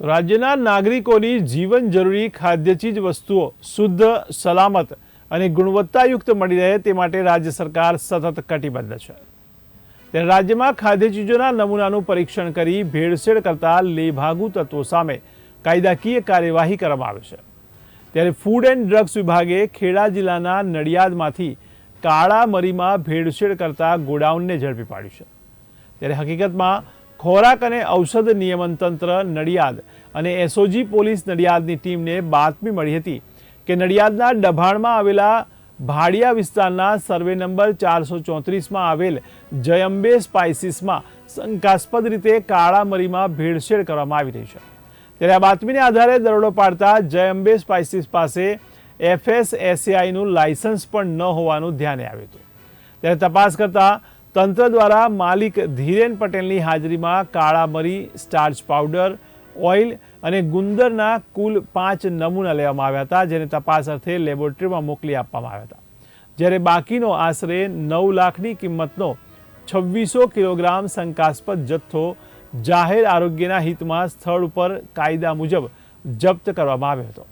રાજ્યના નાગરિકોની જીવન જરૂરી ખાદ્ય ચીજ વસ્તુઓ શુદ્ધ, સલામત અને ગુણવત્તાયુક્ત મળી રહે તે માટે રાજ્ય સરકાર સતત કટિબદ્ધ છે. ત્યારે રાજ્યમાં ખાદ્ય ચીજોના નમૂનાનું પરીક્ષણ કરી ભેળસેળ કરતા લેભાગુ તત્વો સામે કાયદાકીય કાર્યવાહી કરવામાં આવે છે. ત્યારે ફૂડ એન્ડ ડ્રગ્સ વિભાગે ખેડા જિલ્લાના નડિયાદમાંથી કાળા મરીમાં ભેળસેળ કરતા ગોડાઉનને ઝડપી પાડ્યું છે. ત્યારે હકીકતમાં ખોરાક અને ઔષધ નિયમન તંત્ર નડિયાદ અને એસઓજી પોલીસ નડિયાદની ટીમને બાતમી મળી હતી કે નડિયાદના ડભાણમાં આવેલા ભાડિયા વિસ્તારના સર્વે નંબર ચારસો ચોત્રીસમાં આવેલ જયંબે સ્પાઇસીસમાં શંકાસ્પદ રીતે કાળા મરીમાં ભેળસેળ કરવામાં આવી રહી છે. ત્યારે આ બાતમીને આધારે દરોડો પાડતા જયંબે સ્પાઇસીસ પાસે એફએસએસએઆઈનું લાયસન્સ પણ ન હોવાનું ધ્યાને આવ્યું હતું. ત્યારે તપાસ કરતા તંત્ર દ્વારા માલિક ધીરેન પટેલની હાજરીમાં કાળા મરી સ્ટાર્ચ પાવડર, ઓઇલ અને ગુંદરના કુલ પાંચ નમૂના લેવામાં આવ્યા હતા, જેને તપાસ અર્થે લેબોરેટરીમાં મોકલી આપવામાં આવ્યા હતા. જ્યારે બાકીનો આશરે નવ લાખની કિંમતનો છવ્વીસો કિલોગ્રામ શંકાસ્પદ જથ્થો જાહેર આરોગ્યના હિતમાં સ્થળ ઉપર કાયદા મુજબ જપ્ત કરવામાં આવ્યો હતો.